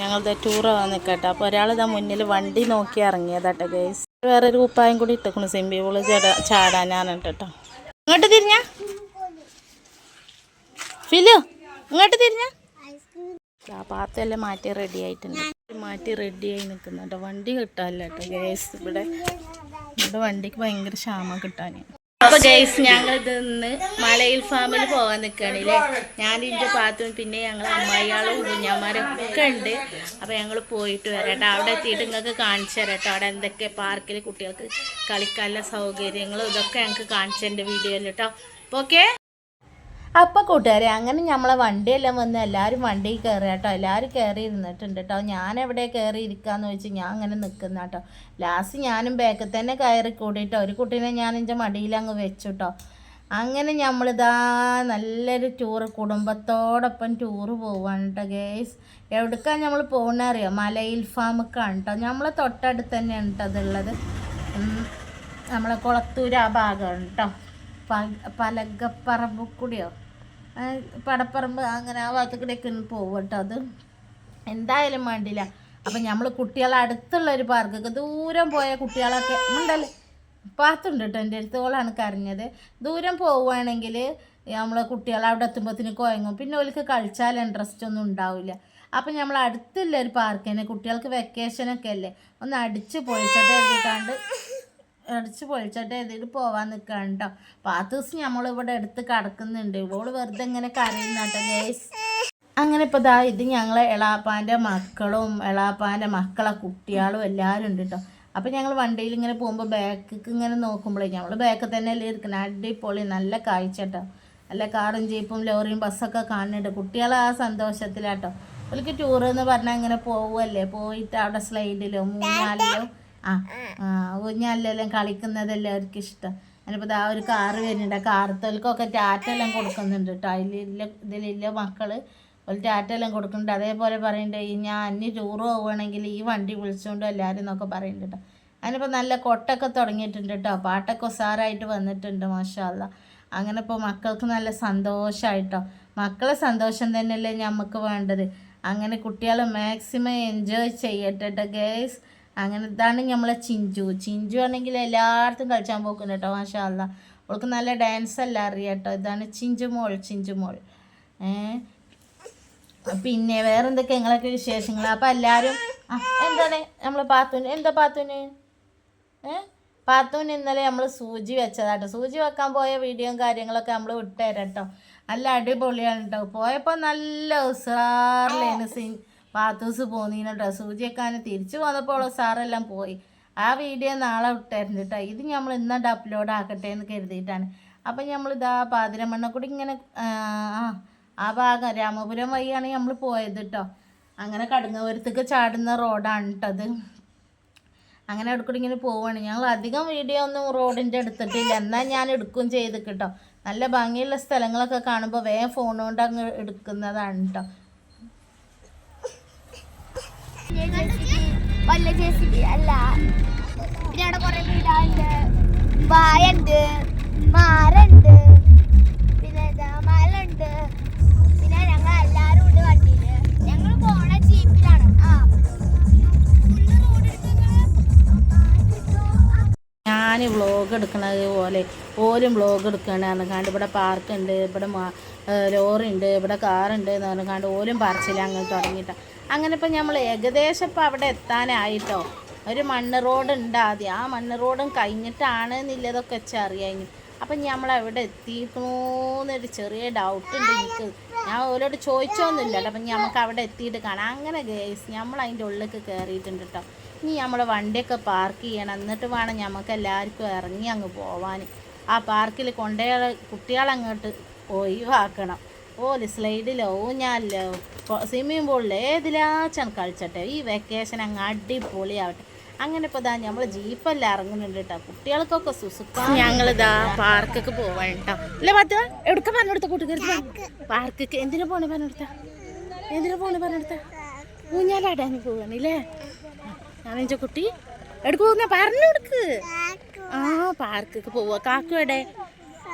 ഞങ്ങളുടെ ടൂർ പോകാൻ നിൽക്കട്ടെ അപ്പോൾ ഒരാളിതാ മുന്നിൽ വണ്ടി നോക്കി ഇറങ്ങിയതാട്ടെ ഗൈസ് വേറൊരു കുപ്പായം കൂടി ഇട്ടേക്കണു സിമ്പി പൂൾ ചാടാ ചാടാനാണ് കേട്ടോ. ഇങ്ങോട്ട് തിരിഞ്ഞ. ഫിലു ഇങ്ങോട്ട് തിരിഞ്ഞ. പാത്തെല്ലാം മാറ്റി റെഡി ആയിട്ടുണ്ട്. മാറ്റി റെഡി ആയി നിൽക്കുന്നുണ്ട്. വണ്ടി കിട്ടാനില്ല കേട്ടോ ഗേസ് ഇവിടെ ഇവിടെ വണ്ടിക്ക് ഭയങ്കര ക്ഷാമം കിട്ടാൻ അപ്പൊ ഗൈസ് ഞങ്ങൾ ഇന്ന് മലയിൽ ഫാമിൽ പോകാൻ നിൽക്കുകയാണല്ലേ ഞാൻ ഇതിന്റെ പാത്തും പിന്നെ ഞങ്ങൾ അമ്മായിയാളും ഒക്കെ ഉണ്ട്. അപ്പൊ ഞങ്ങൾ പോയിട്ട് വരട്ടെ അവിടെ എത്തിയിട്ട് നിങ്ങൾക്ക് കാണിച്ചു തരട്ടെ അവിടെ എന്തൊക്കെ പാർക്കിൽ കുട്ടികൾക്ക് കളിക്കാനുള്ള സൗകര്യങ്ങളും ഇതൊക്കെ ഞങ്ങൾക്ക് കാണിച്ചു തരേണ്ട വീഡിയോയിൽ കേട്ടോ. ഓക്കെ അപ്പോൾ കൂട്ടുകാരെ അങ്ങനെ നമ്മളെ വണ്ടിയെല്ലാം വന്ന് എല്ലാവരും വണ്ടിയിൽ കയറി കേട്ടോ. എല്ലാവരും കയറി ഇരുന്നിട്ടുണ്ട് കേട്ടോ. ഞാൻ എവിടെ കയറി ഇരിക്കാന്ന് വെച്ച് ഞാൻ അങ്ങനെ നിൽക്കുന്ന കേട്ടോ. ലാസ്റ്റ് ഞാനും ബാക്കിൽ തന്നെ കയറി കൂടിയിട്ടോ ഒരു കുട്ടീനെ ഞാൻ എന്റെ മടിയിൽ അങ്ങ് വെച്ചു കേട്ടോ. അങ്ങനെ നമ്മളിതാ നല്ലൊരു ടൂറ് കുടുംബത്തോടൊപ്പം ടൂറ് പോവാണ് ഗേസ് എവിടേക്കാണ് നമ്മൾ പോകുന്നത് അറിയാം? മലയിൽ ഫാമൊക്കെയാണ് കേട്ടോ. നമ്മളെ തൊട്ടടുത്ത് തന്നെയാണ് കേട്ടോ അതുള്ളത് നമ്മളെ കുളത്തൂർ ആ ഭാഗമാണ് കേട്ടോ. പലകപ്പറമ്പ് കൂടിയോ? പടപ്പറമ്പ് അങ്ങനെ ആ ഭാഗത്ത് കൂടെയൊക്കെ പോകും കേട്ടോ അത് എന്തായാലും വേണ്ടില്ല. അപ്പം നമ്മൾ കുട്ടികളെ അടുത്തുള്ള ഒരു പാർക്കൊക്കെ ദൂരം പോയ കുട്ടികളൊക്കെ ഉണ്ടല്ലേ. പാത്തുണ്ട് കേട്ടോ എന്റെ അടുത്ത്. ഓളാണ് കരഞ്ഞത്. ദൂരം പോവുകയാണെങ്കിൽ നമ്മൾ കുട്ടികൾ അവിടെ എത്തുമ്പോഴത്തേന് കുഴങ്ങും പിന്നെ ഓർക്ക് കളിച്ചാൽ ഇൻട്രസ്റ്റ് ഒന്നും ഉണ്ടാവില്ല. അപ്പം നമ്മൾ അടുത്തുള്ള ഒരു പാർക്ക് തന്നെ. കുട്ടികൾക്ക് വെക്കേഷനൊക്കെ അല്ലേ? ഒന്ന് അടിച്ച് പൊളിച്ചിട്ട് എഴുതിക്കാണ്ട് അടിച്ച് പൊളിച്ചിട്ട് എഴുതിയിട്ട് പോവാൻ നിൽക്കുകയാണ് കേട്ടോ പാത്ത് ദിവസം നമ്മളിവിടെ എടുത്ത് കിടക്കുന്നുണ്ട്. ഇവൾ വെറുതെ ഇങ്ങനെ കരയുന്നാട്ടോ ഗേസ് അങ്ങനെ ഇപ്പോൾ ദാ ഇത് ഞങ്ങളെ എളാപ്പാന്റെ മക്കളും എളാപ്പാന്റെ മക്കളെ കുട്ടികളും എല്ലാവരും ഉണ്ട് കേട്ടോ അപ്പോൾ ഞങ്ങൾ വണ്ടിയിൽ ഇങ്ങനെ പോകുമ്പോൾ ബാക്കിക്ക് ഇങ്ങനെ നോക്കുമ്പോഴേ ഞങ്ങൾ ബാക്കിൽ തന്നെ അല്ലേ ഇരിക്കുന്നത് അടിപൊളി നല്ല കാഴ്ച കേട്ടോ നല്ല കാറും ജീപ്പും ലോറിയും ബസ്സൊക്കെ കാണുന്നുണ്ട്. കുട്ടികളെ ആ സന്തോഷത്തിലാട്ടോ അവർക്ക് ടൂർ എന്ന് പറഞ്ഞാൽ ഇങ്ങനെ പോവുമല്ലേ പോയിട്ട് അവിടെ സ്ലൈഡിലോ മൂന്നാലിലോ ആ ആ ഊഞ്ഞാലിലെല്ലാം കളിക്കുന്നതെല്ലാം അവർക്ക് ഇഷ്ടം അതിനിപ്പോൾ ദാ ഒരു കാറ് വരുന്നുണ്ട്. ആ കാർത്തോൽക്കൊക്കെ ടാറ്റ എല്ലാം കൊടുക്കുന്നുണ്ട് കേട്ടോ. അതിലില്ല ഇതിലില്ല മക്കൾ. ഒരു ടാറ്റ എല്ലാം കൊടുക്കുന്നുണ്ട്. അതേപോലെ പറയുന്നുണ്ട് ഈ ഞാൻ അന്യ ടൂറ് പോവുകയാണെങ്കിൽ ഈ വണ്ടി വിളിച്ചുകൊണ്ട് എല്ലാവരും എന്നൊക്കെ പറയുന്നുണ്ട് കേട്ടോ. അതിനിപ്പോൾ നല്ല കൊട്ടൊക്കെ തുടങ്ങിയിട്ടുണ്ട് കേട്ടോ. പാട്ടൊക്കെ ഉസാറായിട്ട് വന്നിട്ടുണ്ട് മാഷാല്ല അങ്ങനെ ഇപ്പോൾ മക്കൾക്ക് നല്ല സന്തോഷമായിട്ടോ മക്കളെ സന്തോഷം തന്നെയല്ലേ നമുക്ക് വേണ്ടത്. അങ്ങനെ കുട്ടികൾ മാക്സിമം എൻജോയ് ചെയ്യട്ടെ കേട്ടോ ഗേസ് അങ്ങനെ ഇതാണ് നമ്മളെ ചിഞ്ചു. ചിഞ്ചു ആണെങ്കിൽ എല്ലായിടത്തും കളിച്ചാൻ പോക്കുന്നു കേട്ടോ മാഷാല്ല അവൾക്ക് നല്ല ഡാൻസ് എല്ലാം അറിയാട്ടോ ഇതാണ് ചിഞ്ചു മോൾ ചിഞ്ചു മോൾ. പിന്നെ വേറെ എന്തൊക്കെ നിങ്ങളൊക്കെ വിശേഷങ്ങൾ അപ്പം എല്ലാവരും എന്താണ് നമ്മളെ പാത്തൂന് എന്താ പാത്തൂന് പാത്തൂന് ഇന്നലെ നമ്മൾ സൂചി വെച്ചതാട്ടോ സൂചി വെക്കാൻ പോയ വീഡിയോയും കാര്യങ്ങളൊക്കെ നമ്മൾ വിട്ടുതരാം കേട്ടോ നല്ല അടിപൊളിയാണ് കേട്ടോ പോയപ്പോൾ നല്ല ഉസാറിലേന് സീൻ പാത്തൂസ് പോന്നീന് കേട്ടോ സൂചി വെക്കാൻ തിരിച്ചു പോന്നപ്പോൾ സാറെല്ലാം പോയി. ആ വീഡിയോ നാളെ വിട്ടായിരുന്നു കേട്ടോ ഇത് നമ്മൾ ഇന്നോട്ട് അപ്ലോഡ് ആക്കട്ടെ എന്ന് കരുതിയിട്ടാണ്. അപ്പം നമ്മൾ ഇതാ പാതിരമണ്ണക്കൂടി ഇങ്ങനെ ആ ആ, ഭാഗം രാമപുരം വഴിയാണ് നമ്മൾ പോയത് കേട്ടോ അങ്ങനെ കടുങ്ങപുരത്തേക്ക് ചാടുന്ന റോഡാണ് കേട്ടത് അങ്ങനെ എടുക്കൂടി ഇങ്ങനെ പോവാണ്. ഞങ്ങൾ അധികം വീഡിയോ ഒന്നും റോഡിന്റെ എടുത്തിട്ടില്ല എന്നാൽ ഞാൻ എടുക്കുകയും ചെയ്ത് കേട്ടോ നല്ല ഭംഗിയുള്ള സ്ഥലങ്ങളൊക്കെ കാണുമ്പോൾ വേഗം ഫോൺ കൊണ്ട് അങ്ങ് എടുക്കുന്നതാണ് കേട്ടോ വല്ല ബി അല്ല പിന്നെ അവിടെ കുറെ വീടാണ്ട് വായുണ്ട് മാറുണ്ട് പിന്നെ എന്താ മലുണ്ട് പിന്നെ ഞങ്ങൾ എല്ലാവരും ഉണ്ട് വണ്ടിയിൽ ഞങ്ങൾ പോണ ജീപ്പിലാണ് ആ ഞാൻ വ്ളോഗ് എടുക്കണത് പോലെ ഓരും വ്ളോഗ് എടുക്കണെന്ന് കണ്ട് ഇവിടെ പാർക്കുണ്ട് ഇവിടെ ലോറി ഉണ്ട് ഇവിടെ കാറുണ്ട് എന്ന് പറഞ്ഞാണ്ട് ഓരും പറിച്ചില്ല അങ്ങനെ തുടങ്ങിയിട്ട. അങ്ങനെ ഇപ്പം നമ്മൾ ഏകദേശം ഇപ്പം അവിടെ എത്താനായിട്ടോ. ഒരു മണ്ണ് റോഡ് ഉണ്ട് ആദ്യം. ആ മണ്ണ് റോഡും കഴിഞ്ഞിട്ടാണ് എന്നുള്ളതൊക്കെ വെച്ച് അറിയാമെങ്കിൽ അപ്പം നമ്മൾ അവിടെ എത്തിക്കണോന്നൊരു ചെറിയ ഡൗട്ട് ഉണ്ട് എനിക്ക്. ഞാൻ ഓരോട് ചോദിച്ചോന്നുമില്ല അപ്പം നമുക്ക് അവിടെ എത്തിയിട്ട് കാണാം. അങ്ങനെ ഗേസ് നമ്മൾ അതിന്റെ ഉള്ളിലേക്ക് കയറിയിട്ടുണ്ട് കേട്ടോ ഇനി നമ്മൾ വണ്ടിയൊക്കെ പാർക്ക് ചെയ്യണം. എന്നിട്ട് വേണം നമുക്ക് എല്ലാവർക്കും ഇറങ്ങി അങ്ങ് പോവാൻ ആ പാർക്കിൽ കൊണ്ടുപോയ കുട്ടികളങ്ങോട്ട് ഒഴിവാക്കണം. ഓൽ സ്ലൈഡിലോ ഊഞ്ഞാലിലോ സ്വിമ്മിംഗ് പൂളിലോ ഏതിലാച്ചാണ് കളിച്ചട്ടെ? ഈ വെക്കേഷൻ അങ്ങ് അടിപൊളിയാവട്ടെ. അങ്ങനെ ഇപ്പോൾ ഇതാ നമ്മൾ ജീപ്പെല്ലാം ഇറങ്ങുന്നുണ്ട് കേട്ടോ കുട്ടികൾക്കൊക്കെ സുസുക്കാം ഞങ്ങളിതാ പാർക്കൊക്കെ പോവാൻ കേട്ടോ അല്ലേ പത്ത് എവിടക്ക പറഞ്ഞെടുത്ത കൂട്ടുകാർ പാർക്കൊക്കെ എന്തിനാ പോണേ പറഞ്ഞെടുത്ത എന്തിനാ പോണേ പറഞ്ഞെടുത്ത ഊഞ്ഞാലാടാൻ പോവാണല്ലേ ഞാൻ എന്റെ കുട്ടി എടുക്കു പോകുന്ന പറഞ്ഞു കൊടുക്ക് ആ പാർക്കൊക്കെ പോവാ. കാക്കു എവിടെ?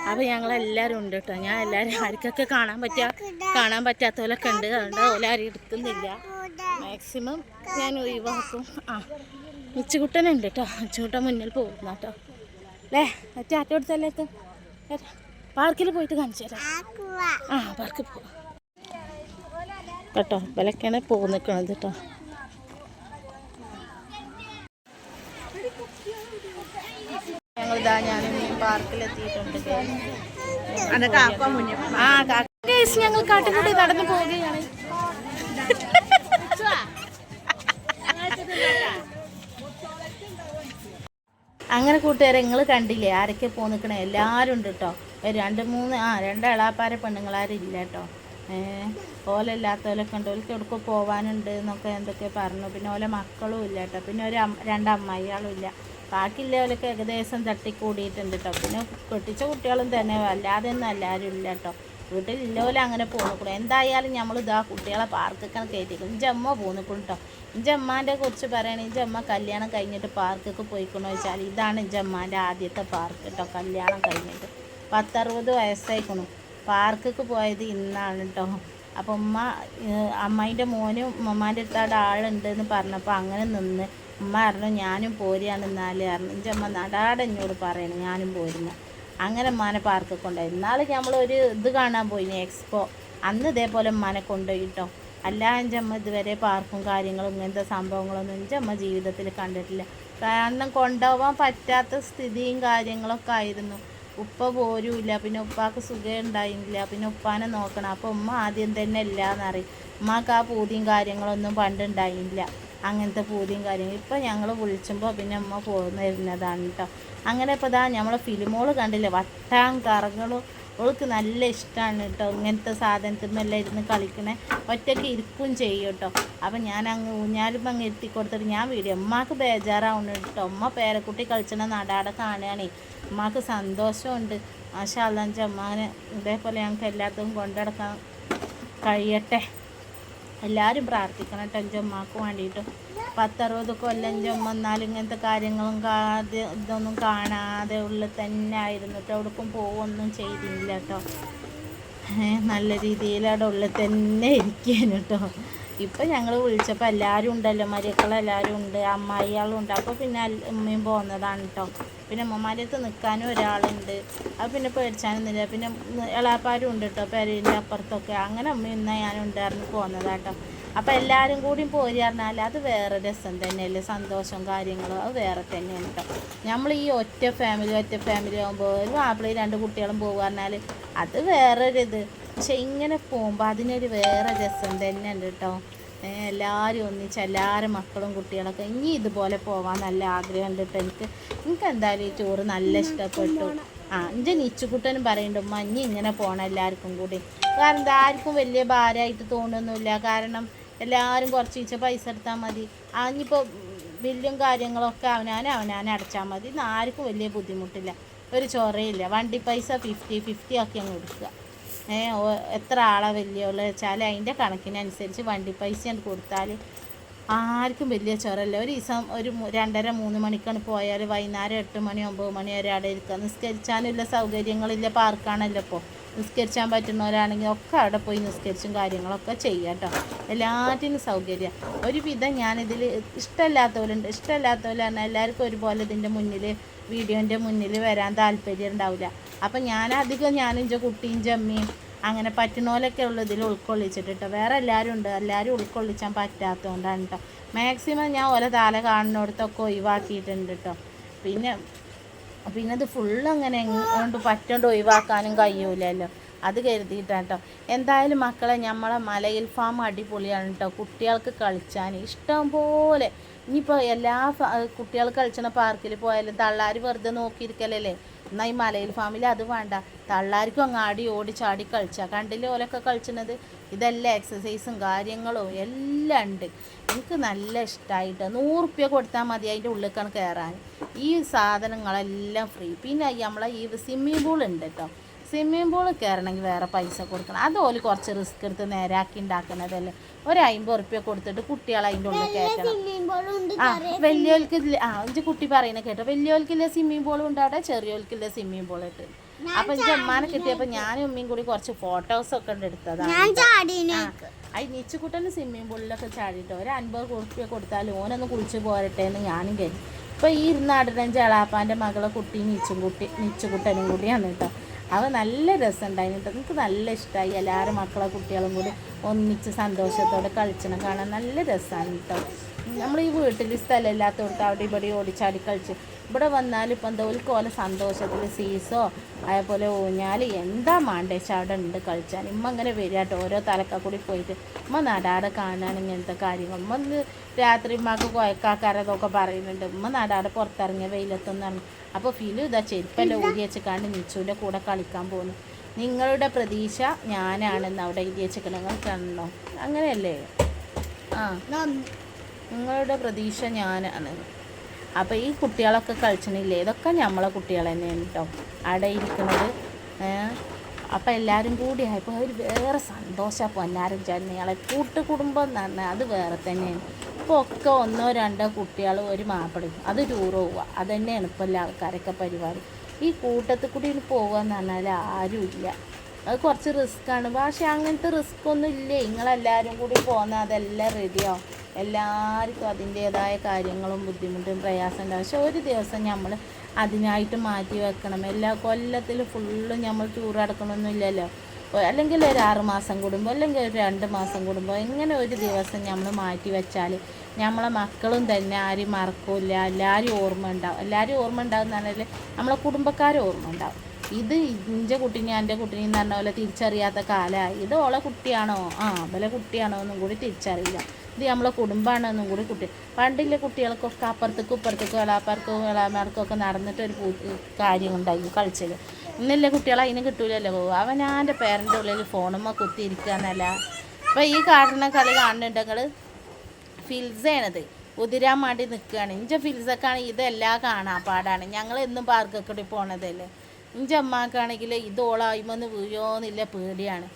അപ്പോൾ എല്ലാരും ഉണ്ട് കേട്ടോ. ഞാൻ എല്ലാവരും ആർക്കൊക്കെ കാണാൻ പറ്റുക കാണാൻ പറ്റാത്തവരൊക്കെ ഉണ്ട്. അതുകൊണ്ട് ഓല ആരും എടുക്കുന്നില്ല. മാക്സിമം ഞാൻ ഒഴിവാക്കും ആ മിച്ചുകുട്ടനുണ്ട് കേട്ടോ. മിച്ചുകുട്ടൻ മുന്നിൽ പോകുന്ന കേട്ടോ. അല്ലേ? ടാറ്റ കൊടുത്തല്ലേ പാർക്കിൽ പോയിട്ട് കാണിച്ചു തരാം. ആ പാർക്കിൽ പോവാം. കേട്ടോ വിലക്കാണ് പോകുന്നിക്കണത് കേട്ടോ. ഞങ്ങളിതാ ഞാൻ പാർക്കിലെത്തിയിട്ടുണ്ട് ആ ഞങ്ങൾ കാട്ടിലൂടെ നടന്നു പോവുകയാണ്. അങ്ങനെ കൂട്ടുകാരെ നിങ്ങൾ കണ്ടില്ലേ? ആരൊക്കെ പോന്നിക്കണ എല്ലാവരും ഉണ്ട് കേട്ടോ രണ്ട് മൂന്ന് ആ രണ്ട് എളാപ്പാര പെണ്ണുങ്ങളാരും ഇല്ല കേട്ടോ ഓലല്ലാത്തവരൊക്കെ ഉണ്ട് ഓലക്ക് എവിടെ പോവാനുണ്ട് എന്നൊക്കെ എന്തൊക്കെ പറഞ്ഞു. പിന്നെ ഓലെ മക്കളും ഇല്ല കേട്ടോ പിന്നെ ഒരു അമ്മ- രണ്ട് അമ്മായികളും ഇല്ല. ബാക്കിയുള്ളവരൊക്കെ ഏകദേശം തട്ടിക്കൂടിയിട്ടുണ്ട് കേട്ടോ പിന്നെ കെട്ടിച്ച കുട്ടികളും തന്നെ അല്ലാതെ ഒന്നും എല്ലാവരും ഇല്ല കേട്ടോ വീട്ടിലില്ലോലെ അങ്ങനെ പോന്നിക്കൂടെ എന്തായാലും നമ്മൾ ഇതാ കുട്ടികളെ പാർക്കൊക്കെ കയറ്റിക്കും ഇഞ്ചെ അമ്മ പോന്നിക്കും കേട്ടോ ഇഞ്ചെ അമ്മാന്റെ കുറിച്ച് പറയുകയാണെങ്കിൽ ഇഞ്ചെ അമ്മ കല്യാണം കഴിഞ്ഞിട്ട് പാർക്കൊക്കെ പോയിക്കണോ വെച്ചാൽ ഇതാണ് ഇഞ്ചെ അമ്മാന്റെ ആദ്യത്തെ പാർക്ക് കേട്ടോ കല്യാണം കഴിഞ്ഞിട്ട്. പത്തറുപത് വയസ്സായിക്കണു. പാർക്കൊക്കെ പോയത് ഇന്നാണ് കേട്ടോ അപ്പം ഉമ്മ അമ്മായിന്റെ മോനും ഉമ്മമാന്റെ അടുത്ത് ആളുണ്ടെന്ന് പറഞ്ഞപ്പോൾ അങ്ങനെ നിന്ന്. ഉമ്മ പറഞ്ഞു ഞാനും പോരുകയാണ് എന്നാലേ പറഞ്ഞു. എന്റെ അമ്മ നടാടെ എന്നോട് പറയണം ഞാനും പോരുന്നു. അങ്ങനെ ഉമ്മാനെ പാർക്കിൽ കൊണ്ടുപോയി. ഇന്നാൾ നമ്മളൊരു ഇത് കാണാൻ പോയിന് എക്സ്പോ അന്ന് ഇതേപോലെ ഉമ്മാനെ കൊണ്ടുപോയി കേട്ടോ അല്ല എന്റെ അമ്മ ഇതുവരെ പാർക്കും കാര്യങ്ങളും ഇങ്ങനത്തെ സംഭവങ്ങളൊന്നും എന്റെ അമ്മ ജീവിതത്തിൽ കണ്ടിട്ടില്ല. കാരണം കൊണ്ടുപോകാൻ പറ്റാത്ത സ്ഥിതിയും കാര്യങ്ങളൊക്കെ ആയിരുന്നു. ഉപ്പ പോരൂല്ല പിന്നെ ഉപ്പാക്ക് സുഖം ഉണ്ടായില്ല പിന്നെ ഉപ്പാനെ നോക്കണം. അപ്പോൾ ഉമ്മ ആദ്യം തന്നെ ഇല്ല എന്നറിയും ഉമ്മാക്ക് ആ പൂതിയും കാര്യങ്ങളൊന്നും പണ്ട് ഉണ്ടായില്ല. അങ്ങനത്തെ പൂതിയും കാര്യങ്ങളും. ഇപ്പം ഞങ്ങൾ വിളിച്ചുമ്പോൾ പിന്നെ അമ്മ പോകുന്ന വരുന്നതാണ് കേട്ടോ അങ്ങനെ ഇപ്പോൾ ഇതാ നമ്മളെ ഫിലിമോൾ കണ്ടില്ലേ? വട്ടാം കറങ്ങളും. അവൾക്ക് നല്ല ഇഷ്ടമാണ് കേട്ടോ ഇങ്ങനത്തെ സാധനത്തിന്മെല്ലാം ഇരുന്ന് കളിക്കണേ. ഒറ്റയ്ക്ക് ഇരിക്കും ചെയ്യും കേട്ടോ അപ്പം ഞാൻ അങ്ങ് ഊഞ്ഞാലും അങ്ങ് ഇരുത്തി കൊടുത്തിട്ട് ഞാൻ വീഡിയോ അമ്മയ്ക്ക് ബേജാറാവുന്നു കേട്ടോ അമ്മ പേരക്കുട്ടി കളിച്ചണ നടാടെ കാണുകയാണേ. അമ്മയ്ക്ക് സന്തോഷമുണ്ട് മാഷാ വെച്ചാൽ അമ്മാനെ ഇതേപോലെ ഞങ്ങൾക്ക് എല്ലാത്തും കൊണ്ടുനടക്കാൻ കഴിയട്ടെ. എല്ലാവരും പ്രാർത്ഥിക്കണം കേട്ടോ എന്റെ ഉമ്മാക്ക് വേണ്ടിയിട്ട് പത്തറുപത് കൊല്ലം ഉമ്മ ഇങ്ങനത്തെ കാര്യങ്ങളും ഇതൊന്നും കാണാതെ ഉള്ളിൽ തന്നെ ആയിരുന്നു കേട്ടോ പോവൊന്നും ചെയ്തില്ല കേട്ടോ നല്ല രീതിയിൽ അവിടെ ഉള്ളിൽ തന്നെ ഇരിക്കാൻ കേട്ടോ ഇപ്പം ഞങ്ങൾ വിളിച്ചപ്പോൾ എല്ലാവരും ഉണ്ടല്ലോ മരിയക്കളെല്ലാവരും ഉണ്ട് അമ്മായിയാളുണ്ട് അപ്പോൾ പിന്നെ ഉമ്മയും പോകുന്നതാണ് കേട്ടോ പിന്നെ അമ്മമാരത്ത് നിൽക്കാനും ഒരാളുണ്ട്. അത് പിന്നെ പേടിച്ചാനൊന്നുമില്ല. പിന്നെ എളാപ്പാരും ഉണ്ട് കേട്ടോ പെരേന്റെ അപ്പുറത്തൊക്കെ. അങ്ങനെ അമ്മ ഇന്ന ഉണ്ടായിരുന്നു പോകുന്നതാട്ടോ അപ്പോൾ എല്ലാവരും കൂടി പോരി പറഞ്ഞാൽ അത് വേറെ രസം തന്നെയല്ലേ. സന്തോഷവും കാര്യങ്ങളും അത് വേറെ തന്നെയാണ് കേട്ടോ നമ്മൾ ഈ ഒറ്റ ഫാമിലി ഒറ്റ ഫാമിലി ആകുമ്പോൾ ഒരു മാപ്പിളയും രണ്ട് കുട്ടികളും പോകുക പറഞ്ഞാൽ അത് വേറൊരിത്. പക്ഷെ ഇങ്ങനെ പോകുമ്പോൾ അതിനൊരു വേറെ രസം തന്നെ ഉണ്ട് കേട്ടോ എല്ലാവരും ഒന്നിച്ച് എല്ലാവരും മക്കളും കുട്ടികളൊക്കെ ഇനി ഇതുപോലെ പോവാൻ നല്ല ആഗ്രഹമുണ്ട് കേട്ടോ എനിക്ക്. എനിക്ക് എന്തായാലും ഈ ടൂറ് നല്ല ഇഷ്ടപ്പെട്ടു. ആ എന്റെ നീച്ചുകുട്ടനും പറയുന്നുണ്ട് ഉമ്മ ഇനി ഇങ്ങനെ പോകണം എല്ലാവർക്കും കൂടി. കാരണം ആർക്കും വലിയ ഭാരമായിട്ട് തോന്നുന്നില്ല. കാരണം എല്ലാവരും കുറച്ച് ഇച്ച പൈസ എടുത്താൽ മതി. ഇനിയിപ്പോൾ ബില്ലും കാര്യങ്ങളൊക്കെ അവനാൻ അവനാൻ അടച്ചാൽ മതി. ഇന്ന് ആർക്കും വലിയ ബുദ്ധിമുട്ടില്ല. ഒരു ചൊറയില്ല. വണ്ടി പൈസ ഫിഫ്റ്റി ഫിഫ്റ്റി ഒക്കെ അങ്ങ് കൊടുക്കുക എത്ര ആളാ വലിയുള്ള വെച്ചാൽ അതിന്റെ കണക്കിനനുസരിച്ച് വണ്ടി പൈസ ഞാൻ കൊടുത്താൽ ആർക്കും വലിയ ചൊരല്ല ഒരു ദിവസം ഒരു രണ്ടര മൂന്ന് മണിക്കാണ് പോയാൽ വൈകുന്നേരം എട്ട് മണി ഒമ്പത് മണി വരെ അവിടെ ഇരിക്കുക നിസ്കരിച്ചാനുള്ള സൗകര്യങ്ങളില്ല പാർക്കാണല്ലോ ഇപ്പോൾ നിസ്കരിച്ചാൻ പറ്റുന്നവരാണെങ്കിൽ ഒക്കെ അവിടെ പോയി നിസ്കരിച്ചും കാര്യങ്ങളൊക്കെ ചെയ്യാം കേട്ടോ എല്ലാറ്റിനും സൗകര്യം. ഒരുവിധം ഞാനിതിൽ ഇഷ്ടമില്ലാത്തവരുണ്ട്. ഇഷ്ടമല്ലാത്തവരാണ് എല്ലാവർക്കും ഒരുപോലെ ഇതിന്റെ മുന്നിൽ വീഡിയോന്റെ മുന്നിൽ വരാൻ താല്പര്യം ഉണ്ടാവില്ല അപ്പം ഞാനധികം ഞാനും ഇഞ്ച കുട്ടിയും ചമ്മിയും അങ്ങനെ പറ്റുന്നോലൊക്കെ ഉള്ള ഇതിൽ ഉൾക്കൊള്ളിച്ചിട്ട് കേട്ടോ വേറെ എല്ലാവരും ഉണ്ട്. എല്ലാവരും ഉൾക്കൊള്ളിച്ചാൻ പറ്റാത്തതുകൊണ്ടാണ് കേട്ടോ മാക്സിമം ഞാൻ ഓരോ താല കാണുന്നിടത്തൊക്കെ ഒഴിവാക്കിയിട്ടുണ്ട് കേട്ടോ പിന്നെ പിന്നെ അത് ഫുള്ള് അങ്ങനെ എങ്ങോട്ട് പറ്റോണ്ട് ഒഴിവാക്കാനും കഴിയൂലല്ലോ. അത് കരുതിയിട്ടാണ് കേട്ടോ എന്തായാലും മക്കളെ നമ്മളെ മലയിൽ ഫാം അടിപൊളിയാണ് കേട്ടോ കുട്ടികൾക്ക് കളിച്ചാൻ ഇഷ്ടം പോലെ. ഇനിയിപ്പോൾ എല്ലാ കുട്ടികൾ കളിച്ചണ പാർക്കിൽ പോയാലും തള്ളാർ വെറുതെ നോക്കിയിരിക്കലല്ലേ? എന്നാൽ ഈ മലയിൽ ഫാമിൽ അത് വേണ്ട. തള്ളാർക്കും അങ്ങ് ആടി ഓടി ചാടി കളിച്ചാൽ കണ്ടില്ലേ ഓലൊക്കെ കളിച്ചണത്? ഇതെല്ലാം എക്സസൈസും കാര്യങ്ങളും എല്ലാം ഉണ്ട്. എനിക്ക് നല്ല ഇഷ്ടമായിട്ട് നൂറുപ്യ കൊടുത്താൽ മതി അതിന്റെ ഉള്ളിലേക്കാണ് കയറാൻ ഈ സാധനങ്ങളെല്ലാം ഫ്രീ പിന്നെ നമ്മളെ ഈ സ്വിമ്മിംഗ് പൂൾ ഉണ്ട് കേട്ടോ സ്വിമ്മിംഗ് പൂൾ കയറണമെങ്കിൽ വേറെ പൈസ കൊടുക്കണം. അത് ഓൽ കുറച്ച് റിസ്ക് എടുത്ത് നേരാക്കി ഉണ്ടാക്കുന്നതല്ലേ? ഒരു അമ്പത് ഉറുപ്പ്യ കൊടുത്തിട്ട് കുട്ടികളെ അതിന്റെ ഉള്ളിൽ കയറ്റണം. ആ വലിയവർക്ക് ആ എന്റെ കുട്ടി പറയുന്നത് കേട്ടോ. വലിയവർക്കില്ല സ്വിമ്മിംഗ് പൂളും ഉണ്ട് അവിടെ? ചെറിയവർക്കില്ല സ്വിമ്മിംഗ് പൂൾ ഇട്ട്. അപ്പൊ എന്റെ ഉമ്മാനെ കിട്ടിയപ്പോ ഞാനും ഉമ്മയും കൂടി കുറച്ച് ഫോട്ടോസ് ഒക്കെ ഉണ്ട് എടുത്തതാണ് ഞാൻ ചാടീന് അത് നിച്ചുകുട്ടന് സ്വിമ്മിംഗ് പൂളിലൊക്കെ ചാടിയിട്ട് ഒരു അൻപത് ഉറുപ്പ്യ കൊടുത്താൽ ഓനൊന്ന് കുളിച്ച് പോരട്ടെ എന്ന് ഞാനും കരുതി. ഇപ്പൊ ഈ ഇരുന്നാടിനഞ്ച് അളാപ്പാന്റെ മകളെ കുട്ടി നിച്ചും കുട്ടി നിച്ചുകുട്ടനും കൂടിയാണ് കേട്ടോ. അവ നല്ല രസമുണ്ടായിരുന്നു കേട്ടോ. എനിക്ക് നല്ല ഇഷ്ടമായി എല്ലാവരും മക്കളെ കുട്ടികളും കൂടി ഒന്നിച്ച് സന്തോഷത്തോടെ കളിച്ചണം കാണാൻ നല്ല രസമാണ് കേട്ടോ. നമ്മൾ ഈ വീട്ടിൽ സ്ഥലമില്ലാത്തവർക്ക് അവിടെ ഇവിടെ ഓടിച്ചാടി കളിച്ച്. ഇവിടെ വന്നാൽ ഇപ്പം എന്താ ഒരു കോല സന്തോഷത്തിൽ സീസോ അതേപോലെ ഊഞ്ഞാൽ എന്താ മാണ്ടേച്ച അവിടെ ഉണ്ട് കളിച്ചാൽ ഇമ്മ അങ്ങനെ വരികട്ടോ ഓരോ തലക്ക കൂടി പോയിട്ട്. ഇമ്മ നടാടെ കാണാൻ ഇങ്ങനത്തെ കാര്യങ്ങൾ. ഇമ്മ രാത്രി ഇമ്മക്ക് കുഴക്കാക്കാരതൊക്കെ പറയുന്നുണ്ട്. ഇമ്മ നടാടെ പുറത്തിറങ്ങിയ വെയിലത്തൊന്നാണ് അപ്പോൾ ഫിലു ഇതാ ചെരുപ്പെല്ലാം ഊരി വെച്ചിക്കാണ്ട് നിച്ചുവിന്റെ കൂടെ കളിക്കാൻ പോകുന്നു നിങ്ങളുടെ പ്രതീക്ഷ ഞാനാണെന്ന് അവിടെ എഴുതി വെച്ചിക്കണങ്ങൾ കാണണോ അങ്ങനെയല്ലേ? ആ. നിങ്ങളുടെ പ്രതീക്ഷ ഞാനാണ്. അപ്പോൾ ഈ കുട്ടികളൊക്കെ കളിച്ചണില്ലേ? ഇതൊക്കെ നമ്മളെ കുട്ടികൾ തന്നെയാണ് കേട്ടോ അവിടെ ഇരിക്കുന്നത് അപ്പോൾ എല്ലാവരും കൂടി ആയപ്പോൾ ഒരു വേറെ സന്തോഷമാണ് പൊന്നാരം ഞങ്ങളെ കൂട്ടുകുടുംബം എന്ന് പറഞ്ഞാൽ അത് വേറെ തന്നെയാണ്. ഒക്കെ ഒന്നോ രണ്ടോ കുട്ടികൾ ഒരു മാപ്പിടും അത് ടൂർ പോവുക അത് ഇപ്പോൾ എല്ലാ ആൾക്കാരൊക്കെ പരിപാടി. ഈ കൂട്ടത്തിൽ കൂടി പോകുക എന്ന് പറഞ്ഞാൽ ആരുമില്ല അത് കുറച്ച് റിസ്ക്കാണ് പക്ഷേ അങ്ങനത്തെ റിസ്ക് ഒന്നും ഇല്ലേ? നിങ്ങളെല്ലാവരും കൂടി പോകുന്ന അതെല്ലാം റെഡിയാവും എല്ലാവർക്കും അതിന്റേതായ കാര്യങ്ങളും ബുദ്ധിമുട്ടും പ്രയാസം ഉണ്ടാവും. പക്ഷെ ഒരു ദിവസം നമ്മൾ അതിനായിട്ട് മാറ്റി വെക്കണം. എല്ലാ കൊല്ലത്തിൽ ഫുള്ളും നമ്മൾ ടൂർ അടക്കണമൊന്നുമില്ലല്ലോ അല്ലെങ്കിൽ ഒരു ആറ് മാസം കൂടുമ്പോൾ അല്ലെങ്കിൽ ഒരു രണ്ട് മാസം കൂടുമ്പോൾ ഇങ്ങനെ ഒരു ദിവസം നമ്മൾ മാറ്റി വെച്ചാൽ നമ്മളെ മക്കളും തന്നെ ആരും മറക്കില്ല. എല്ലാവരും ഓർമ്മ ഉണ്ടാവും. എല്ലാവരും ഓർമ്മ ഉണ്ടാവും എന്ന് പറഞ്ഞാൽ നമ്മളെ കുടുംബക്കാരും ഓർമ്മ ഉണ്ടാവും. ഇത് ഇഞ്ച കുട്ടിനെ എന്റെ കുട്ടിനെയും എന്ന് പറഞ്ഞ പോലെ തിരിച്ചറിയാത്ത കാലമായി ഇത് ഓളെ കുട്ടിയാണോ? ആ അവലെ കുട്ടിയാണോ എന്നും കൂടി തിരിച്ചറിയില്ല. ഇത് നമ്മളെ കുടുംബമാണെന്നും കൂടി കുട്ടി. പണ്ടില്ല കുട്ടികൾക്കൊക്കെ അപ്പുറത്തേക്കും ഇപ്പുറത്തേക്കും ഇളാപ്പാർക്കും ഇളാമാർക്കും ഒക്കെ നടന്നിട്ട് ഒരു ഉണ്ടായി കളിച്ചത് ഇന്നല്ല കുട്ടികളെ അതിന് കിട്ടൂലല്ലോ. അവൻ എന്റെ പേരന്റെ ഉള്ളിൽ ഫോണുമ്മ കുത്തിയിരിക്കുക എന്നല്ല. അപ്പോൾ ഈ കാരണ കളി കാണുന്നുണ്ടെങ്കിൽ ചെയ്യണത് ഉതിരാൻ വേണ്ടി നിൽക്കുകയാണ് ഇഞ്ച ഫിൽസൊക്കെയാണ് ഇതെല്ലാം കാണാൻ പാടാണ് ഞങ്ങൾ എന്നും പാർക്കൊക്കെ പോണതല്ലേ. ഇഞ്ച അമ്മക്കാണെങ്കിൽ ഇത് ഓളായ്മന്ന് വീഴോന്നില്ല പേടിയാണ്.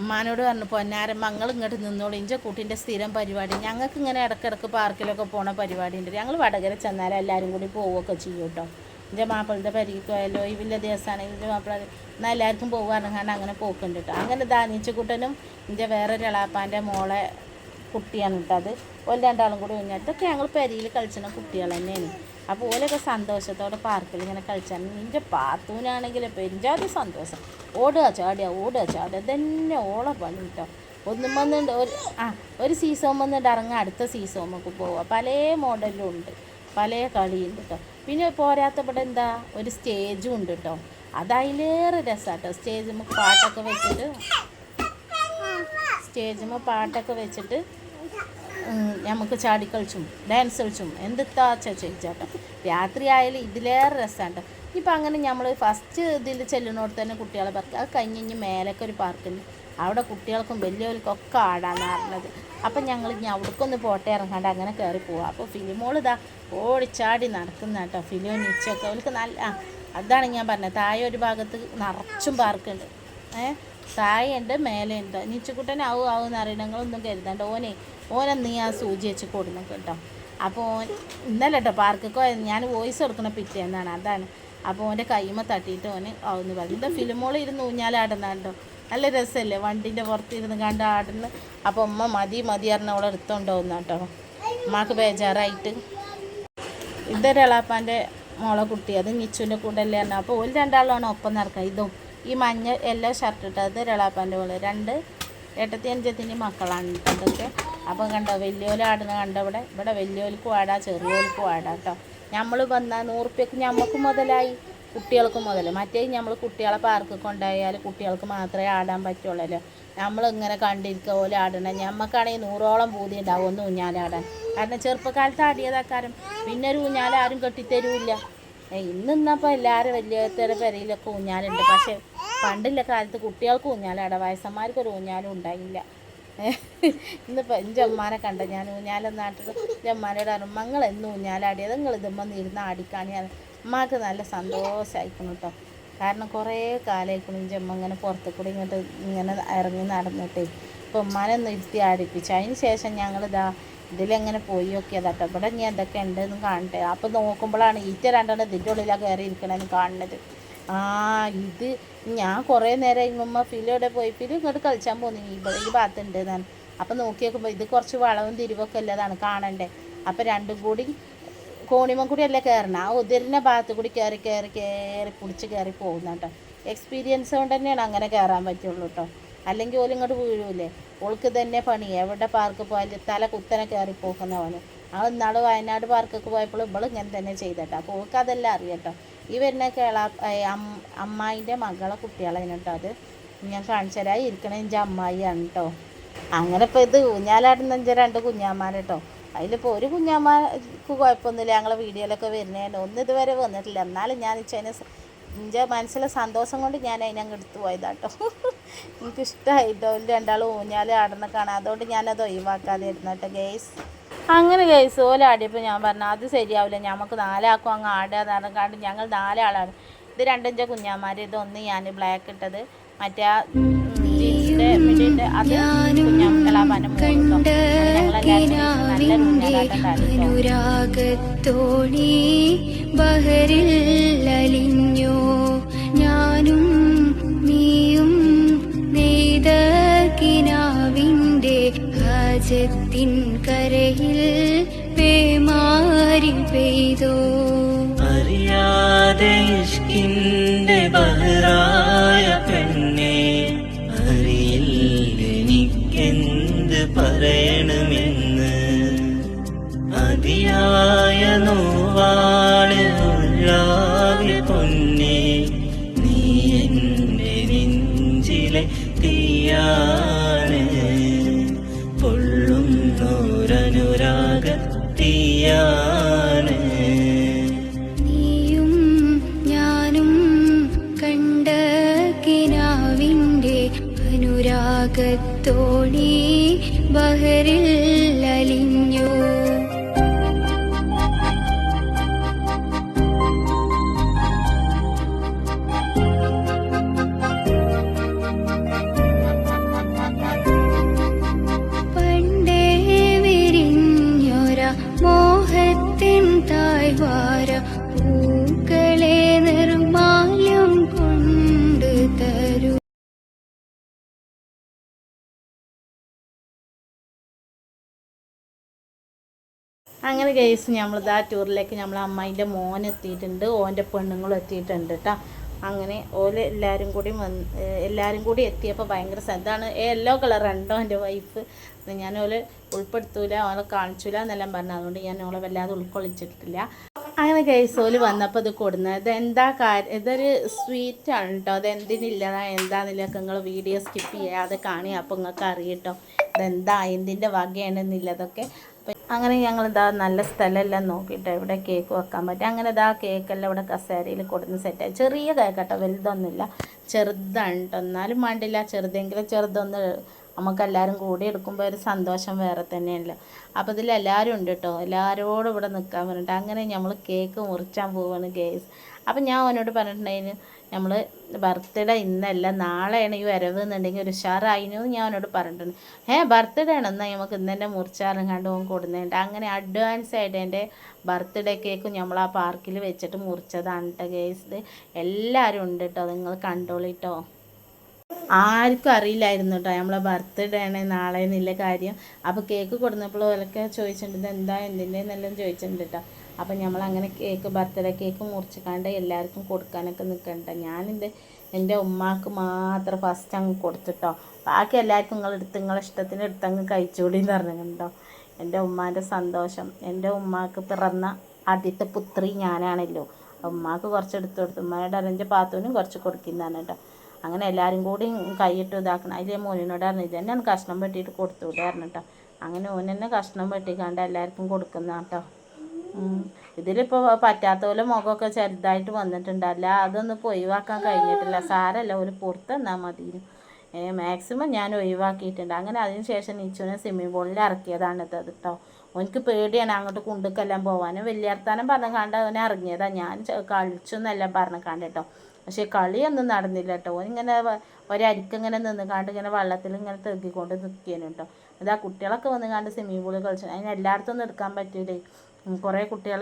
അമ്മാനോട് പറഞ്ഞു പൊന്നാരം മങ്ങൾ ഇങ്ങോട്ട് നിന്നോളൂ. ഇഞ്ച കുട്ടീന്റെ സ്ഥിരം പരിപാടി. ഞങ്ങൾക്ക് ഇങ്ങനെ ഇടക്കിടക്ക് പാർക്കിലൊക്കെ പോണ പരിപാടി ഉണ്ട് ഞങ്ങൾ വടകര ചെന്നാൽ എല്ലാവരും കൂടി പോവുകയൊക്കെ ചെയ്യും കേട്ടോ എന്റെ മാപ്പിളത്തെ പരിക്ക് പോയാലോ ഈ വലിയ ദിവസമാണെങ്കിൽ എന്റെ മാപ്പിള. എന്നാൽ എല്ലാവർക്കും കാരണം അങ്ങനെ പോക്കുണ്ട് കേട്ടോ അങ്ങനെ ദാനിച്ചുകുട്ടനും എന്റെ വേറൊരു ഇളാപ്പാന്റെ മോളെ കുട്ടിയാണ് കേട്ടോ അത്. ഓൽ രണ്ടാളും കൂടി കഴിഞ്ഞാൽ ഇതൊക്കെ ഞങ്ങൾ പെരിയിൽ കളിച്ചിരുന്ന കുട്ടികൾ തന്നെയാണ്. അപ്പോൾ ഓലൊക്കെ സന്തോഷത്തോടെ പാർക്കിൽ ഇങ്ങനെ കളിച്ചാൽ നിന്റെ പാത്തൂനാണെങ്കിൽ പെരിഞ്ചാതി സന്തോഷം. ഓടുക ചാടുക ഓടുക ചാടുക. ഇതന്നെ ഓളെ പണി കേട്ടോ ഒന്നും വന്നുണ്ട് ഒരു ആ ഒരു സീസോം ഇറങ്ങാൻ അടുത്ത സീസോമൊക്കെ പോവുക പല മോഡലും ഉണ്ട്. പല കളിയുണ്ട് കേട്ടോ പിന്നെ പോരാത്ത ഇവിടെ എന്താ ഒരു സ്റ്റേജും ഉണ്ട് കേട്ടോ അത് അതിലേറെ രസമാട്ടോ സ്റ്റേജിൽ പാട്ടൊക്കെ വെച്ചിട്ട് സ്റ്റേജിൽ പാട്ടൊക്കെ വെച്ചിട്ട് നമുക്ക് ചാടി കളിച്ചും ഡാൻസ് കളിച്ചും എന്തെത്താ ചോദിച്ചാട്ടോ രാത്രി ആയാലും ഇതിലേറെ രസമുണ്ട് ഇപ്പം അങ്ങനെ നമ്മൾ ഫസ്റ്റ് ഇതിൽ ചെല്ലുന്നോട് തന്നെ കുട്ടികളെ പാർക്ക് അത് കഴിഞ്ഞ് കഴിഞ്ഞ് മേലൊക്കെ ഒരു പാർക്കുണ്ട് അവിടെ കുട്ടികൾക്കും വലിയവർക്കൊക്കെ ആടാന്ന് പറഞ്ഞത്. അപ്പം ഞങ്ങൾ ഇനി അവിടേക്കൊന്ന് പോട്ടെ ഇറങ്ങാണ്ട് അങ്ങനെ കയറി പോവാം. അപ്പോൾ ഫിലിമോൾ ഇതാ ഓടിച്ചാടി നടക്കുന്ന കേട്ടോ ഫിലിം നിച്ചൊക്കെ അവർക്ക് നല്ല അതാണ് ഞാൻ പറഞ്ഞത്. താഴെ ഒരു ഭാഗത്ത് നിറച്ചും പാർക്കുണ്ട്. ഏ? താഴെയുണ്ട് മേലെയുണ്ട്. നീച്ചുക്കുട്ടൻ ആവും ആവും എന്ന് അറിയണങ്ങളൊന്നും കരുതണ്ട. ഓനെ ഓനെ നീ ആ സൂചി വെച്ച് കൊടുന്നു കേട്ടോ. അപ്പോൾ ഓൻ ഇന്നലെ കേട്ടോ പാർക്കൊക്കെ ഞാൻ വോയിസ് കൊടുക്കണ പിറ്റേന്നാണ്. അതാണ്. അപ്പോൾ ഓന്റെ കൈമ തട്ടിയിട്ട് ഓന് ആവുമെന്ന് പറഞ്ഞു. എന്താ ഫിലിമോൾ ഇരുന്ന് ഊഞ്ഞാലാടുന്ന കേട്ടോ നല്ല രസമല്ലേ വണ്ടിന്റെ പുറത്തിരുന്ന് കണ്ട് ആടുന്നു? അപ്പോൾ ഉമ്മ മതി മതി പറഞ്ഞ അവളെ എടുത്തോണ്ടോന്ന് കേട്ടോ. ഉമ്മാക്ക് ബേജാറായിട്ട്. ഇതൊരു എളാപ്പാന്റെ മോളെ കുട്ടി അത് നിച്ചുവിന്റെ കൂടെ അല്ലേ പറഞ്ഞു. അപ്പോൾ ഒരു രണ്ടാളാണ് ഒപ്പം നടക്കുക ഇതും ഈ മഞ്ഞ എല്ലാ ഷർട്ട് ഇട്ടത് എളാപ്പാന്റെ മോൾ. രണ്ട് ഏട്ടത്തി അഞ്ചത്തിന്റെ മക്കളാണ് ഇതൊക്കെ അപ്പം കണ്ടോ വലിയോൽ ആടുന്ന കണ്ടോ ഇവിടെ? ഇവിടെ വലിയോൽക്കും ആടാ ചെറിയോൽക്കും ആടാ കേട്ടോ. നമ്മൾ വന്നാൽ നൂറുപ്യക്ക് ഞമ്മക്ക് മുതലായി. കുട്ടികൾക്ക് മുതൽ മറ്റേ നമ്മൾ കുട്ടികളെ പാർക്ക് കൊണ്ടുപോയാൽ കുട്ടികൾക്ക് മാത്രമേ ആടാൻ പറ്റുള്ളല്ലോ. നമ്മളിങ്ങനെ കണ്ടിരിക്കുക പോലെ ആടണം. ഞമ്മക്കാണെങ്കിൽ നൂറോളം പൂതി ഉണ്ടാവും ഒന്ന് ഊഞ്ഞാലാടാൻ കാരണം ചെറുപ്പക്കാലത്ത് ആടിയതാക്കാരം. പിന്നെ ഒരു ഊഞ്ഞാൽ ആരും കെട്ടിത്തരൂല്ല. ഇന്നിന്നപ്പോൾ എല്ലാവരും വലിയ പെരയിലൊക്കെ ഊഞ്ഞാലുണ്ട്. പക്ഷെ പണ്ടില്ല കാലത്ത് കുട്ടികൾക്ക് ഊഞ്ഞാലാടാം വയസ്സന്മാർക്ക് ഒരു ഊഞ്ഞാലും ഉണ്ടായില്ല. ഇന്നിപ്പോൾ എന്റെ അമ്മാനെ കണ്ട? ഞാൻ ഊഞ്ഞാലെന്നാട്ടത് എന്റെ അമ്മാനോട് പറഞ്ഞു മങ്ങൾ എന്ന് ഊഞ്ഞാലാടിയത്? നിങ്ങൾ ഇതുമ്പോൾ ഇരുന്ന് ആടിക്കാണിയാണ് അമ്മയ്ക്ക് നല്ല സന്തോഷമായിരിക്കണം കേട്ടോ കാരണം കുറേ കാലമായിക്കണം എന്റെ അമ്മ ഇങ്ങനെ പുറത്തു കൂടി ഇങ്ങോട്ട് ഇങ്ങനെ ഇറങ്ങി നടന്നിട്ടേ. ഇപ്പോൾ ഉമ്മാനെ നിർത്തി ആടിപ്പിച്ചു. അതിന് ശേഷം ഞങ്ങളിതാ ഇതിലെങ്ങനെ പോയി നോക്കിയതാട്ടോ ഇവിടെ ഇനി എന്തൊക്കെ ഉണ്ടെന്ന് കാണട്ടെ. അപ്പോൾ നോക്കുമ്പോഴാണ് ഈറ്റ രണ്ടെണ്ണം ഇതിന്റെ ഉള്ളിലാണ് കയറി ഇരിക്കണമെന്ന് കാണുന്നത്. ആ ഇത് ഞാൻ കുറേ നേരം ഇങ്ങുമ്മ ഫിലോടെ പോയി? ഫിലു ഇങ്ങോട്ട് കളിച്ചാൻ പോന്നു. ഈ ഈ ഭാഗത്തുണ്ട് ഞാൻ അപ്പം നോക്കി നോക്കുമ്പോൾ ഇത് കുറച്ച് വളവും തിരിവൊക്കെ ഉള്ളതാണ് കാണണ്ടേ. അപ്പം രണ്ടും കൂടി കോണിമ കൂടി അല്ലേ കയറണം ആ ഉതിരിന്റെ ഭാഗത്ത് കൂടി കയറി കയറി കയറി പിടിച്ച് കയറി പോകുന്ന കേട്ടോ. എക്സ്പീരിയൻസ് കൊണ്ട് തന്നെയാണ് അങ്ങനെ കയറാൻ പറ്റുള്ളൂ കേട്ടോ അല്ലെങ്കിൽ ഓലും ഇങ്ങോട്ട് വീഴൂലേ. ഓൾക്ക് തന്നെ പണി. എവിടെ പാർക്ക് പോയാലും തല കുത്തനെ കയറി പോകുന്നവന്. ആ ഇന്നാൾ വയനാട് പാർക്കൊക്കെ പോയപ്പോൾ ഇവൾ ഇങ്ങനെ തന്നെ ചെയ്തട്ടോ. അപ്പോൾ ഓൾക്ക് അതെല്ലാം അറിയാട്ടോ ഈ വരുന്ന കേള അമ്മായിന്റെ മകളെ കുട്ടികളാണ് കേട്ടോ അത്. ഞാൻ കാണിച്ചു തരാം. ഇരിക്കണ എന്റെ അമ്മായിയാണ് കേട്ടോ അങ്ങനെ ഇപ്പോൾ ഇത് ഊഞ്ഞാലാടുന്ന രണ്ട് കുഞ്ഞാമാർ കേട്ടോ അതിലിപ്പോൾ ഒരു കുഞ്ഞമ്മക്ക് കുഴപ്പമൊന്നുമില്ല. ഞങ്ങളെ വീഡിയോയിലൊക്കെ വരുന്നതിന് ഒന്നും ഇതുവരെ വന്നിട്ടില്ല. എന്നാലും ഞാൻ വെച്ചതിന് എന്റെ മനസ്സിലെ സന്തോഷം കൊണ്ട് ഞാൻ അതിനങ്ങ് എടുത്തു പോയതാട്ടോ. എനിക്കിഷ്ടമായിട്ടോ രണ്ടാളും ഊഞ്ഞാൽ ആടണ കാണാം അതുകൊണ്ട് ഞാനത് ഒഴിവാക്കാതെ ഇരുന്നു കേട്ടോ ഗേസ്. അങ്ങനെ ഗൈസ് ഓലാടിയപ്പോൾ ഞാൻ പറഞ്ഞു അത് ശരിയാവില്ല നമുക്ക് നാലാക്കും അങ്ങ് ആടുക കണ്ട് ഞങ്ങൾ നാലാളാണ്. ഇത് രണ്ടഞ്ചോ കുഞ്ഞാമാർ ഇതൊന്ന് ഞാൻ ബ്ലാക്ക് ഇട്ടത്. മറ്റേ ജീൻസിന്റെ മിഡിന്റെ അത് കുഞ്ഞാമ്പിളാപ്പാന്റെ കലാപാനം ഞങ്ങളെല്ലാവരും ബഹറിൽ അലിഞ്ഞോ. ഞാനും നീയും നെയ്ത കിനാവിന്റെ ഹജത്തിൻ കരയിൽ പേമാരി പെയ്തോ. അറിയാതെ ഇഷ്കിന്റെ ബഹറായ അനുരാഗത്തോണി ബഹറിൽ അങ്ങനെ കേസ് നമ്മളിത് ആ ടൂറിലേക്ക് നമ്മൾ അമ്മായിന്റെ മോൻ എത്തിയിട്ടുണ്ട് ഓന്റെ പെണ്ണുങ്ങളും എത്തിയിട്ടുണ്ട് കേട്ടോ അങ്ങനെ ഓൽ എല്ലാവരും കൂടി വന്ന് എല്ലാവരും കൂടി എത്തിയപ്പോൾ ഭയങ്കര ഇതാണ് യെല്ലോ കളർ ഉണ്ടോ എന്റെ വൈഫ് ഞാൻ ഓൽ ഉൾപ്പെടുത്തൂല ഓളെ കാണിച്ചൂല എന്നെല്ലാം പറഞ്ഞു. അതുകൊണ്ട് ഞാൻ ഓളെ വല്ലാതെ ഉൾക്കൊള്ളിച്ചിട്ടില്ല. അങ്ങനെ കേസ് ഓൽ വന്നപ്പോൾ ഇത് കൊടുന്നത് എന്താ കാര്യം ഇതൊരു സ്വീറ്റ് ആണ് കേട്ടോ അത് എന്തിനില്ലതാ എന്താന്നില്ലൊക്കെ നിങ്ങൾ വീഡിയോ സ്കിപ്പ് ചെയ്യാതെ കാണി അപ്പോൾ നിങ്ങൾക്ക് അറിയട്ടോ. ഇതെന്താ എന്തിന്റെ വകയാണെന്നില്ലതൊക്കെ അങ്ങനെ ഞങ്ങൾ ഇതാ നല്ല സ്ഥലമെല്ലാം നോക്കിയിട്ട് ഇവിടെ കേക്ക് വെക്കാൻ പറ്റും. അങ്ങനെ ഇതാ കേക്കെല്ലാം ഇവിടെ കസേരയിൽ കൊടുന്ന് സെറ്റായി ചെറിയ കേക്കട്ടോ കേട്ടോ വലുതൊന്നുമില്ല. ചെറുതാണ് കേട്ടോ എന്നാലും വേണ്ടില്ല ചെറുതെങ്കിലും ചെറുതൊന്ന് നമുക്കെല്ലാവരും കൂടി എടുക്കുമ്പോൾ ഒരു സന്തോഷം വേറെ തന്നെയല്ലോ. അപ്പോൾ ഇതിൽ എല്ലാവരും ഉണ്ട് കേട്ടോ എല്ലാവരോടും ഇവിടെ നിൽക്കാൻ പറഞ്ഞിട്ട് അങ്ങനെ നമ്മൾ കേക്ക് മുറിച്ചാൻ പോവാണ് ഗേസ് അപ്പം ഞാൻ അവനോട് പറഞ്ഞിട്ടുണ്ടായിരുന്നു നമ്മൾ ബർത്ത്ഡേ ഇന്നല്ല നാളെയാണ് ഈ വരവ് എന്നുണ്ടെങ്കിൽ ഒരു ഉഷാറായിനു ഞാൻ അവനോട് പറഞ്ഞിട്ടുണ്ട്. ഏ ബർത്ത്ഡേ ആണ് എന്നാൽ നമുക്ക് ഇന്ന് മുറിച്ചാറും കണ്ട് പോകും കൊടുക്കുന്നുണ്ട് അങ്ങനെ അഡ്വാൻസ് ആയിട്ട് എന്റെ ബർത്ത്ഡേ കേക്ക് നമ്മൾ ആ പാർക്കിൽ വെച്ചിട്ട് മുറിച്ചതാണ് ഇത് എല്ലാവരും ഉണ്ട് കേട്ടോ നിങ്ങൾ കണ്ടോളിട്ടോ ആർക്കും അറിയില്ലായിരുന്നു കേട്ടോ നമ്മളെ ബർത്ത്ഡേ ആണ് നാളെ എന്നുള്ള കാര്യം. അപ്പോൾ കേക്ക് കൊടുന്നപ്പോൾ അവരൊക്കെ ചോദിച്ചിട്ടുണ്ട് എന്താ എന്തിന്റെ എന്നെല്ലാം ചോദിച്ചിട്ടുണ്ട് കേട്ടോ അപ്പം നമ്മൾ അങ്ങനെ കേക്ക് ബർത്ത്ഡേ കേക്ക് മുറിച്ചിക്കാണ്ട് എല്ലാവർക്കും കൊടുക്കാനൊക്കെ നിൽക്കണ്ട ഞാനിത് എന്റെ ഉമ്മാക്ക് മാത്രം ഫസ്റ്റ് അങ്ങ് കൊടുത്തിട്ടോ. ബാക്കി എല്ലാവർക്കും നിങ്ങൾ എടുത്ത് നിങ്ങളെ ഇഷ്ടത്തിന് എടുത്തങ്ങ് കഴിച്ചുകൂടി എന്ന് പറഞ്ഞിട്ടുണ്ടോ? എന്റെ ഉമ്മാന്റെ സന്തോഷം. എന്റെ ഉമ്മാക്ക് പിറന്ന ആദ്യത്തെ പുത്രി ഞാനാണല്ലോ. ഉമ്മാക്ക് കുറച്ച് എടുത്ത് കൊടുത്തു. ഉമ്മയുടെ അരഞ്ച് പാത്തൂനും കുറച്ച് കൊടുക്കുന്നതാണ് കേട്ടോ അങ്ങനെ എല്ലാവരും കൂടി കൈയിട്ട് ഇതാക്കണം. അതിൽ മോനിനോട് പറഞ്ഞു ഇത് കഷ്ണം വെട്ടിയിട്ട് കൊടുത്തു വിടായിരുന്നു കേട്ടോ അങ്ങനെ തന്നെ കഷ്ണം വെട്ടിക്കാണ്ട് എല്ലാവർക്കും കൊടുക്കുന്ന കേട്ടോ ഇതിലിപ്പോൾ പറ്റാത്ത പോലെ മുഖമൊക്കെ ചെറുതായിട്ട് വന്നിട്ടുണ്ട്. അല്ല അതൊന്നും ഇപ്പോൾ ഒഴിവാക്കാൻ കഴിഞ്ഞിട്ടില്ല. സാരല്ല ഒരു പുറത്ത് തന്നാൽ മതി മാക്സിമം ഞാൻ ഒഴിവാക്കിയിട്ടുണ്ട്. അങ്ങനെ അതിന് ശേഷം നീച്ചുവിനെ സ്വിമ്മിംഗ് പൂളിൽ ഇറക്കിയതാണ് ഇത് കേട്ടോ. ഓനിക്ക് പേടിയാണ് അങ്ങോട്ട് കുണ്ടുക്കെല്ലാം പോകാനും വലിയ വർത്താനം പറഞ്ഞ കണ്ട് അവനെ ഇറങ്ങിയതാണ് ഞാൻ കളിച്ചു എന്നെല്ലാം പറഞ്ഞു കണ്ട് കേട്ടോ. പക്ഷേ കളിയൊന്നും നടന്നില്ല കേട്ടോ. ഓനിങ്ങനെ ഒരരിക്കിങ്ങനെ നിന്ന് കണ്ട് ഇങ്ങനെ വള്ളത്തിൽ ഇങ്ങനെ തെക്കിക്കൊണ്ട് നിൽക്കുകയാണ് കേട്ടോ. അതാ കുട്ടികളൊക്കെ വന്ന് കണ്ട് സ്വിമ്മിംഗ് പൂളിൽ കളിച്ചു. അതിന് എല്ലായിടത്തും എടുക്കാൻ പറ്റൂലേ. കുറേ കുട്ടികൾ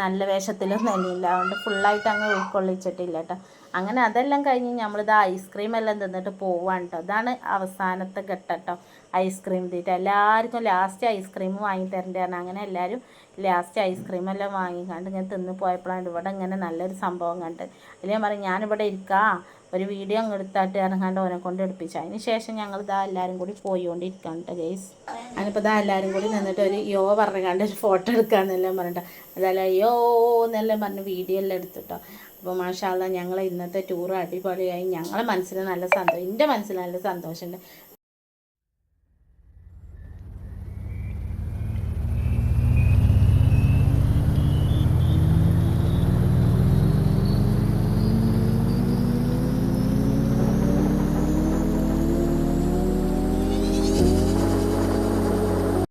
നല്ല വേഷത്തിലൊന്നും തന്നെയില്ല അതുകൊണ്ട് ഫുള്ളായിട്ട് അങ്ങ് ഉൾക്കൊള്ളിച്ചിട്ടില്ല കേട്ടോ അങ്ങനെ അതെല്ലാം കഴിഞ്ഞ് നമ്മളിത് ഐസ്ക്രീം എല്ലാം തിന്നിട്ട് പോവാണ് കേട്ടോ അതാണ് അവസാനത്തെ ഘട്ടം കേട്ടോ ഐസ്ക്രീം തീറ്റ എല്ലാവർക്കും ലാസ്റ്റ് ഐസ്ക്രീം വാങ്ങി തരേണ്ടതാണ് അങ്ങനെ എല്ലാവരും ലാസ്റ്റ് ഐസ്ക്രീം എല്ലാം വാങ്ങിക്കാണ്ട് ഇങ്ങനെ തിന്ന് പോയപ്പോഴാണ് ഇവിടെ ഇങ്ങനെ നല്ലൊരു സംഭവം കണ്ട് അല്ലെങ്കിൽ പറയും ഞാനിവിടെ ഇരിക്കാം. ഒരു വീഡിയോ അങ്ങ് എടുത്താട്ട് ഇറങ്ങാണ്ട് ഓനെ കൊണ്ട് എടുപ്പിച്ചു. അതിന് ശേഷം ഞങ്ങൾ ഇതാ എല്ലാവരും കൂടി പോയിക്കൊണ്ടിരിക്കുകയാണ് കേട്ടോ ഗേസ് അതിനിപ്പോൾ ഇതാ എല്ലാവരും കൂടി നിന്നിട്ട് ഒരു യോ പറഞ്ഞുകൊണ്ട് ഒരു ഫോട്ടോ എടുക്കാന്നെല്ലാം പറഞ്ഞിട്ട് അതല്ല യോ എന്നെല്ലാം പറഞ്ഞ് വീഡിയോ എല്ലാം എടുത്തിട്ടോ. അപ്പോൾ മാഷാല്ല ഞങ്ങൾ ഇന്നത്തെ ടൂർ അടിപൊളിയായി. ഞങ്ങളെ മനസ്സിൽ നല്ല സന്തോഷം എന്റെ മനസ്സിൽ നല്ല സന്തോഷമുണ്ട്